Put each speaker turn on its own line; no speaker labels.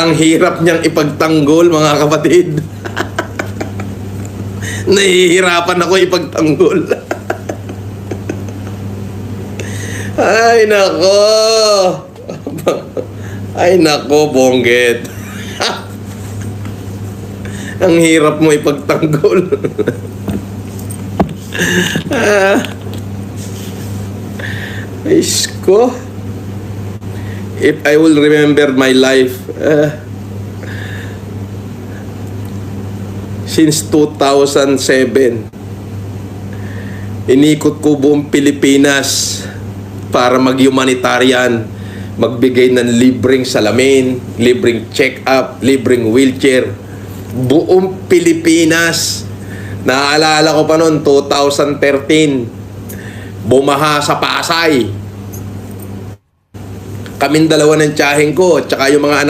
ang hirap niyang ipagtanggol, mga kapatid. Nahihirapan ako ipagtanggol. Ay, nako. Ay, nako, bongget. ang hirap mo ipagtanggol. ah. Is ko. If I will remember my life, uh, since 2007, inikot ko buong Pilipinas para mag-humanitarian, magbigay ng libreng salamin, libreng check-up, libreng wheelchair. Buong Pilipinas. Naaalala ko pa noon, 2013, bumaha sa Pasay. Kaming dalawa ng tiyaheng ko, at saka yung mga anak